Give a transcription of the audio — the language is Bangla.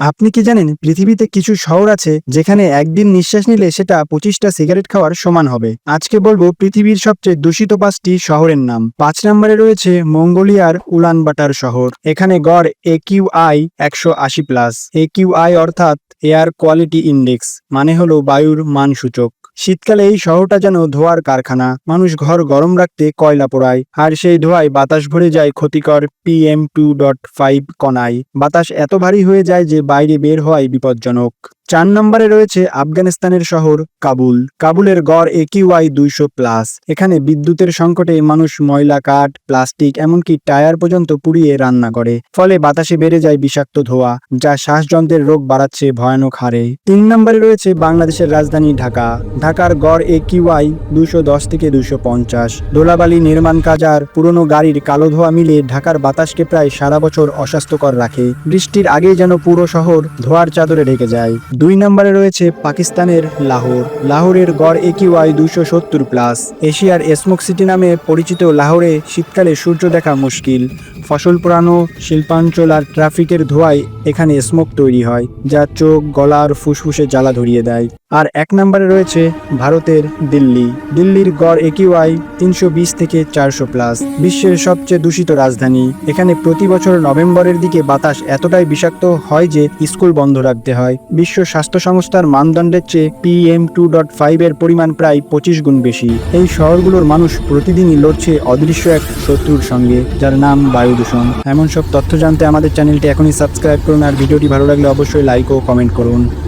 আপনি কি জানেন, পৃথিবীতে কিছু শহর আছে যেখানে একদিন নিঃশ্বাস নিলে সেটা পঁচিশটা সিগারেট খাওয়ার সমান হবে। আজকে বলব পৃথিবীর সবচেয়ে দূষিত পাঁচটি শহরের নাম। পাঁচ নম্বরে রয়েছে মঙ্গোলিয়ার উলানবাটার শহর। এখানে গড় এ কিউ আই একশো আশি প্লাস এ কিউ আই অর্থাৎ এয়ার কোয়ালিটি ইন্ডেক্স মানে হলো বায়ুর মান সূচক শীতকালে এই শহরটা যেন ধোয়ার কারখানা। মানুষ ঘর গরম রাখতে কয়লা পোড়ায়। আর সেই ধোয়ায় বাতাস ভরে যায় ক্ষতিকর পিএম টু ডট ফাইভ কণায়। বাতাস এত ভারী হয়ে যায় যে বাইরে বের হওয়াই বিপজ্জনক। চার নম্বরে রয়েছে আফগানিস্তানের শহর কাবুল। কাবুলের গড় একিউআই দুইশো প্লাস এখানে বিদ্যুতের সংকটে মানুষ ময়লা কাঠ, প্লাস্টিক, এমনকি টায়ার পর্যন্ত পুড়িয়ে রান্না করে। ফলে বাতাসে বেড়ে যায় বিষাক্ত ধোঁয়া, যা শ্বাসযন্ত্রের রোগ বাড়াচ্ছে ভয়ানক হারে। তিন নম্বরে রয়েছে বাংলাদেশের রাজধানী ঢাকা। ঢাকার গড় একিউআই দুশো দশ থেকে দুশো পঞ্চাশ। ধুলাবালি নির্মাণ কাজ আর পুরনো গাড়ির কালো ধোঁয়া মিলে ঢাকার বাতাসকে প্রায় সারা বছর অস্বাস্থ্যকর রাখে। বৃষ্টির আগেই যেন পুরো শহর ধোঁয়ার চাদরে ঢেকে যায়। দুই নম্বরে রয়েছে পাকিস্তানের লাহোর। লাহোরের গড় একিওয়াই দুশো সত্তর প্লাস। এশিয়ার স্মোক সিটি নামে পরিচিত লাহোরে শীতকালে সূর্য দেখা মুশকিল। ফসল পোড়ানো, শিল্পাঞ্চল আর ট্রাফিকের ধোঁয়ায় এখানে স্মোক তৈরি হয়, যা চোখ, গলার ফুসফুসে জ্বালা ধরিয়ে দেয়। আর এক নম্বরে রয়েছে ভারতের দিল্লি। দিল্লির গড় একিউআই তিনশো বিশ থেকে চারশো প্লাস বিশ্বের সবচেয়ে দূষিত রাজধানী। এখানে প্রতি বছর নভেম্বরের দিকে বাতাস এতটাই বিষাক্ত হয় যে স্কুল বন্ধ রাখতে হয়। বিশ্ব স্বাস্থ্য সংস্থার মানদণ্ডের চেয়ে পিএম টু ডট ফাইভ এর পরিমাণ প্রায় পঁচিশ গুণ বেশি। এই শহরগুলোর মানুষ প্রতিদিনই লড়ছে অদৃশ্য এক শত্রুর সঙ্গে, যার নাম বায়ু দূষণ। এমন সব তথ্য জানতে আমাদের চ্যানেলটি এখনই সাবস্ক্রাইব করুন, আর ভিডিওটি ভালো লাগলে অবশ্যই লাইক ও কমেন্ট করুন।